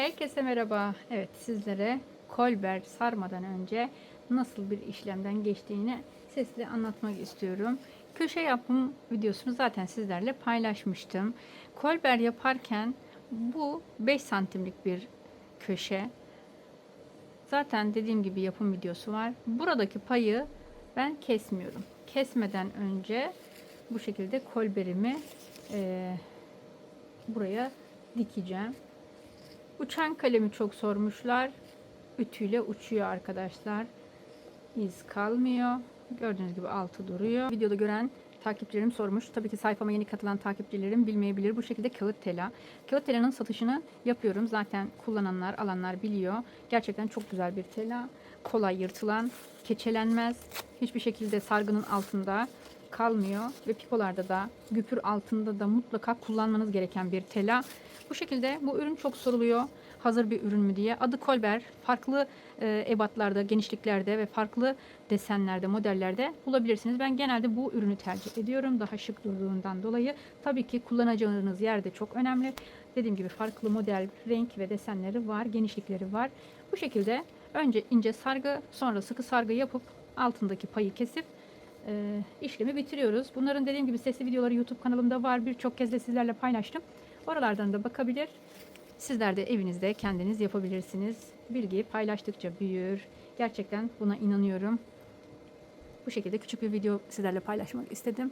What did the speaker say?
Herkese merhaba. Evet sizlere kolber sarmadan önce nasıl bir işlemden geçtiğini sesli anlatmak istiyorum. Köşe yapım videosunu zaten sizlerle paylaşmıştım. Kolber yaparken bu 5 santimlik bir köşe. Zaten dediğim gibi yapım videosu var. Buradaki payı ben kesmiyorum. Kesmeden önce bu şekilde kolberimi eee, buraya dikeceğim. Uçan kalemi çok sormuşlar. Ütüyle uçuyor arkadaşlar. İz kalmıyor. Gördüğünüz gibi altı duruyor. Videoda gören takipçilerim sormuş. Tabii ki sayfama yeni katılan takipçilerim bilmeyebilir. Bu şekilde kağıt tela. Kağıt telanın satışını yapıyorum. Zaten kullananlar, alanlar biliyor. Gerçekten çok güzel bir tela. Kolay yırtılan, keçelenmez. Hiçbir şekilde sargının altında kalmıyor. Ve pipolarda da, güpür altında da mutlaka kullanmanız gereken bir tela. Bu şekilde bu ürün çok soruluyor. Hazır bir ürün mü diye. Adı Kolber. Farklı e, ebatlarda, genişliklerde ve farklı desenlerde, modellerde bulabilirsiniz. Ben genelde bu ürünü tercih ediyorum. Daha şık durduğundan dolayı. Tabii ki kullanacağınız yer de çok önemli. Dediğim gibi farklı model, renk ve desenleri var, genişlikleri var. Bu şekilde önce ince sargı, sonra sıkı sargı yapıp altındaki payı kesip e, işlemi bitiriyoruz. Bunların dediğim gibi sesli videoları YouTube kanalımda var. Birçok kez de sizlerle paylaştım. Oralardan da bakabilir. Sizler de evinizde kendiniz yapabilirsiniz. Bilgi paylaştıkça büyür. Gerçekten buna inanıyorum. Bu şekilde küçük bir video sizlerle paylaşmak istedim.